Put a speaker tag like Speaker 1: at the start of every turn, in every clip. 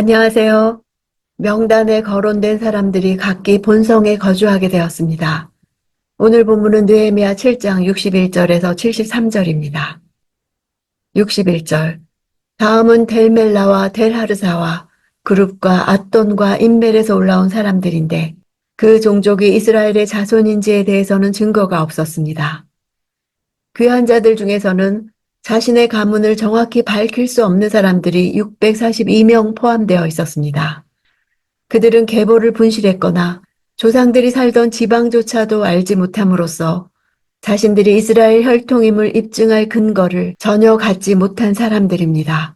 Speaker 1: 안녕하세요. 명단에 거론된 사람들이 각기 본성에 거주하게 되었습니다. 오늘 본문은 느헤미야 7장 61절에서 73절입니다. 61절 다음은 델멜라와 델하르사와 그룹과 앗돈과 인멜에서 올라온 사람들인데 그 종족이 이스라엘의 자손인지에 대해서는 증거가 없었습니다. 귀한 자들 중에서는 자신의 가문을 정확히 밝힐 수 없는 사람들이 642명 포함되어 있었습니다. 그들은 계보를 분실했거나 조상들이 살던 지방조차도 알지 못함으로써 자신들이 이스라엘 혈통임을 입증할 근거를 전혀 갖지 못한 사람들입니다.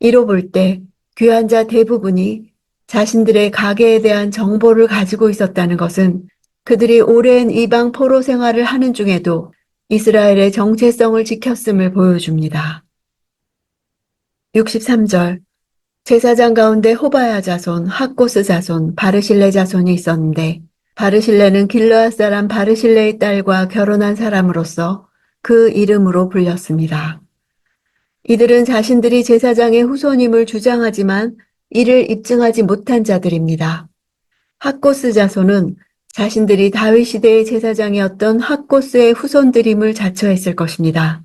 Speaker 1: 이로 볼 때 귀한 자 대부분이 자신들의 가계에 대한 정보를 가지고 있었다는 것은 그들이 오랜 이방 포로 생활을 하는 중에도 이스라엘의 정체성을 지켰음을 보여줍니다. 63절 제사장 가운데 호바야 자손, 학고스 자손, 바르실레 자손이 있었는데 바르실레는 길르앗 사람 바르실레의 딸과 결혼한 사람으로서 그 이름으로 불렸습니다. 이들은 자신들이 제사장의 후손임을 주장하지만 이를 입증하지 못한 자들입니다. 학고스 자손은 자신들이 다윗 시대의 제사장이었던 학고스의 후손들임을 자처했을 것입니다.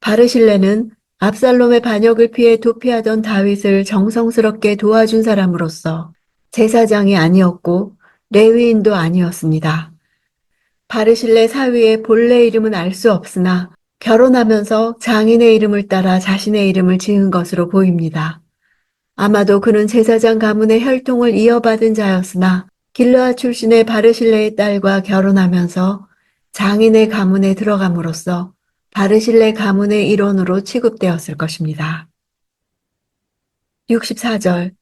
Speaker 1: 바르실레는 압살롬의 반역을 피해 도피하던 다윗을 정성스럽게 도와준 사람으로서 제사장이 아니었고 레위인도 아니었습니다. 바르실레 사위의 본래 이름은 알 수 없으나 결혼하면서 장인의 이름을 따라 자신의 이름을 지은 것으로 보입니다. 아마도 그는 제사장 가문의 혈통을 이어받은 자였으나 길르아 출신의 바르실레의 딸과 결혼하면서 장인의 가문에 들어감으로써 바르실레 가문의 일원으로 취급되었을 것입니다. 64절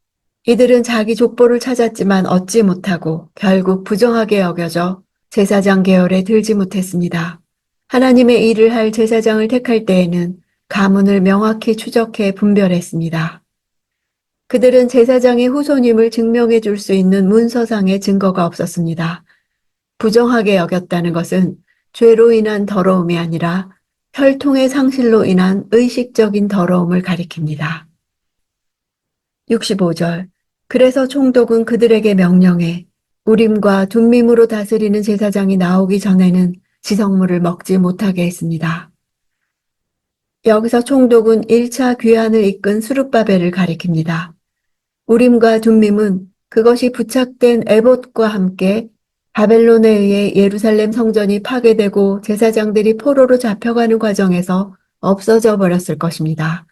Speaker 1: 이들은 자기 족보를 찾았지만 얻지 못하고 결국 부정하게 여겨져 제사장 계열에 들지 못했습니다. 하나님의 일을 할 제사장을 택할 때에는 가문을 명확히 추적해 분별했습니다. 그들은 제사장의 후손임을 증명해 줄 수 있는 문서상의 증거가 없었습니다. 부정하게 여겼다는 것은 죄로 인한 더러움이 아니라 혈통의 상실로 인한 의식적인 더러움을 가리킵니다. 65절 그래서 총독은 그들에게 명령해 우림과 둠밈으로 다스리는 제사장이 나오기 전에는 지성물을 먹지 못하게 했습니다. 여기서 총독은 1차 귀환을 이끈 수룹바벨을 가리킵니다. 우림과 둠밈은 그것이 부착된 에봇과 함께 바벨론에 의해 예루살렘 성전이 파괴되고 제사장들이 포로로 잡혀가는 과정에서 없어져 버렸을 것입니다.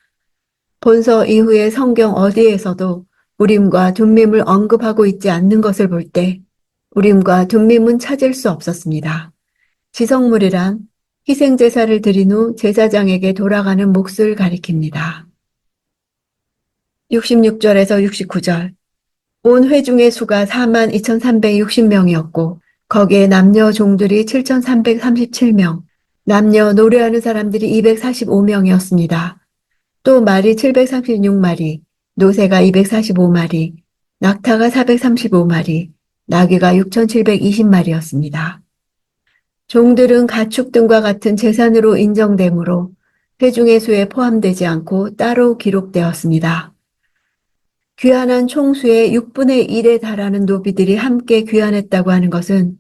Speaker 1: 본서 이후의 성경 어디에서도 우림과 둠밈을 언급하고 있지 않는 것을 볼 때 우림과 둠밈은 찾을 수 없었습니다. 지성물이란 희생제사를 드린 후 제사장에게 돌아가는 몫을 가리킵니다. 66절에서 69절 온 회중의 수가 4만 2,360명이었고 거기에 남녀 종들이 7,337명, 남녀 노래하는 사람들이 245명이었습니다. 또 말이 736마리, 노새가 245마리, 낙타가 435마리, 나귀가 6,720마리였습니다. 종들은 가축 등과 같은 재산으로 인정되므로 회중의 수에 포함되지 않고 따로 기록되었습니다. 귀환한 총수의 6분의 1에 달하는 노비들이 함께 귀환했다고 하는 것은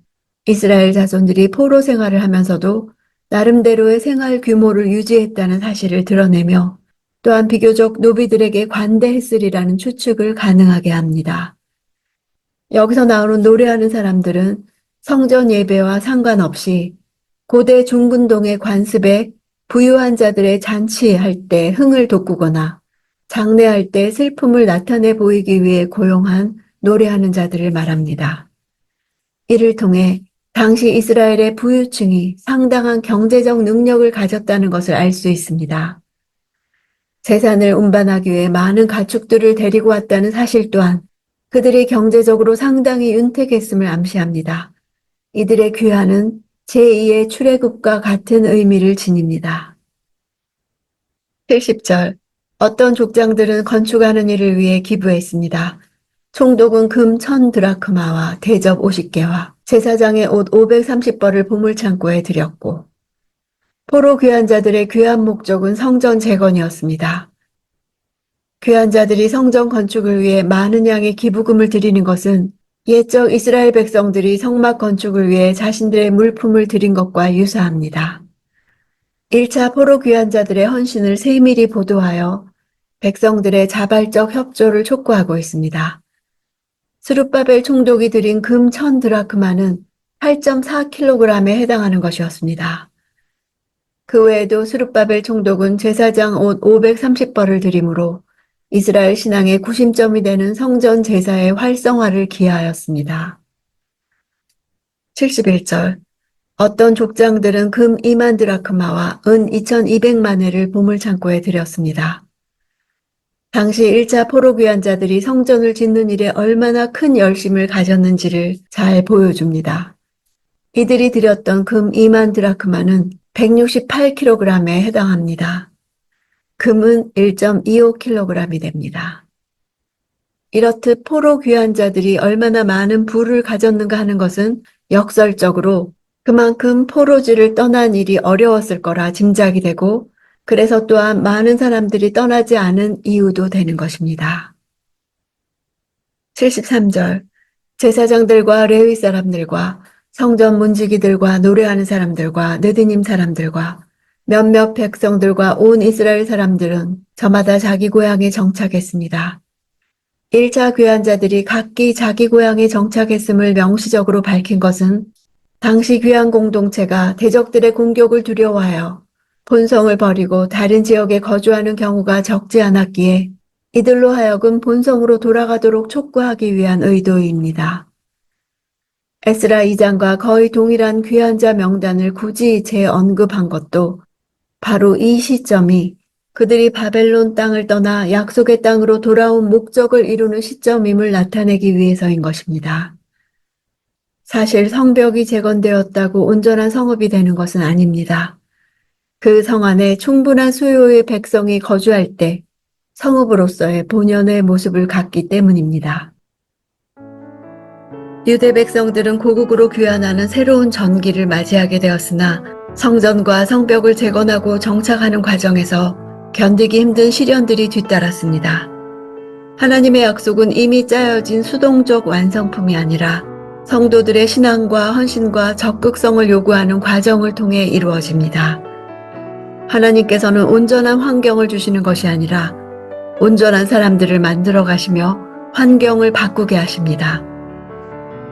Speaker 1: 이스라엘 자손들이 포로 생활을 하면서도 나름대로의 생활 규모를 유지했다는 사실을 드러내며 또한 비교적 노비들에게 관대했으리라는 추측을 가능하게 합니다. 여기서 나오는 노래하는 사람들은 성전 예배와 상관없이 고대 중근동의 관습에 부유한 자들의 잔치할 때 흥을 돋구거나 장례할 때 슬픔을 나타내 보이기 위해 고용한 노래하는 자들을 말합니다. 이를 통해 당시 이스라엘의 부유층이 상당한 경제적 능력을 가졌다는 것을 알 수 있습니다. 재산을 운반하기 위해 많은 가축들을 데리고 왔다는 사실 또한 그들이 경제적으로 상당히 윤택했음을 암시합니다. 이들의 귀환은 제2의 출애굽과 같은 의미를 지닙니다. 70절 어떤 족장들은 건축하는 일을 위해 기부했습니다. 총독은 금 1000드라크마와 대접 50개와 제사장의 옷 530벌을 보물창고에 들였고 포로 귀환자들의 귀환 목적은 성전 재건이었습니다. 귀한 자들이 성전 건축을 위해 많은 양의 기부금을 드리는 것은 옛적 이스라엘 백성들이 성막 건축을 위해 자신들의 물품을 드린 것과 유사합니다. 1차 포로 귀한 자들의 헌신을 세밀히 보도하여 백성들의 자발적 협조를 촉구하고 있습니다. 스룹바벨 총독이 드린 금 1000드라크마는 8.4kg에 해당하는 것이었습니다. 그 외에도 스룹바벨 총독은 제사장 옷 530벌을 드림으로 이스라엘 신앙의 구심점이 되는 성전 제사의 활성화를 기하였습니다. 71절 어떤 족장들은 금 2만 드라크마와 은 2200만 회를 보물창고에 들였습니다. 당시 1차 포로 귀한 자들이 성전을 짓는 일에 얼마나 큰 열심을 가졌는지를 잘 보여줍니다. 이들이 들였던 금 2만 드라크마는 168kg에 해당합니다. 금은 1.25kg이 됩니다. 이렇듯 포로 귀한 자들이 얼마나 많은 부를 가졌는가 하는 것은 역설적으로 그만큼 포로지를 떠난 일이 어려웠을 거라 짐작이 되고 그래서 또한 많은 사람들이 떠나지 않은 이유도 되는 것입니다. 73절 제사장들과 레위 사람들과 성전 문지기들과 노래하는 사람들과 느드님 사람들과 몇몇 백성들과 온 이스라엘 사람들은 저마다 자기 고향에 정착했습니다. 1차 귀환자들이 각기 자기 고향에 정착했음을 명시적으로 밝힌 것은 당시 귀환 공동체가 대적들의 공격을 두려워하여 본성을 버리고 다른 지역에 거주하는 경우가 적지 않았기에 이들로 하여금 본성으로 돌아가도록 촉구하기 위한 의도입니다. 에스라 2장과 거의 동일한 귀환자 명단을 굳이 재언급한 것도 바로 이 시점이 그들이 바벨론 땅을 떠나 약속의 땅으로 돌아온 목적을 이루는 시점임을 나타내기 위해서인 것입니다. 사실 성벽이 재건되었다고 온전한 성읍이 되는 것은 아닙니다. 그 성 안에 충분한 수요의 백성이 거주할 때 성읍으로서의 본연의 모습을 갖기 때문입니다. 유대 백성들은 고국으로 귀환하는 새로운 전기를 맞이하게 되었으나 성전과 성벽을 재건하고 정착하는 과정에서 견디기 힘든 시련들이 뒤따랐습니다. 하나님의 약속은 이미 짜여진 수동적 완성품이 아니라 성도들의 신앙과 헌신과 적극성을 요구하는 과정을 통해 이루어집니다. 하나님께서는 온전한 환경을 주시는 것이 아니라 온전한 사람들을 만들어 가시며 환경을 바꾸게 하십니다.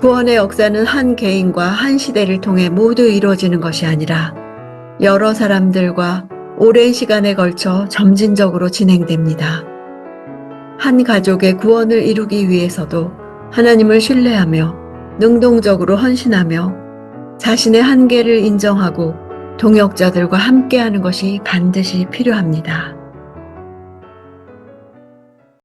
Speaker 1: 구원의 역사는 한 개인과 한 시대를 통해 모두 이루어지는 것이 아니라 여러 사람들과 오랜 시간에 걸쳐 점진적으로 진행됩니다. 한 가족의 구원을 이루기 위해서도 하나님을 신뢰하며 능동적으로 헌신하며 자신의 한계를 인정하고 동역자들과 함께하는 것이 반드시 필요합니다.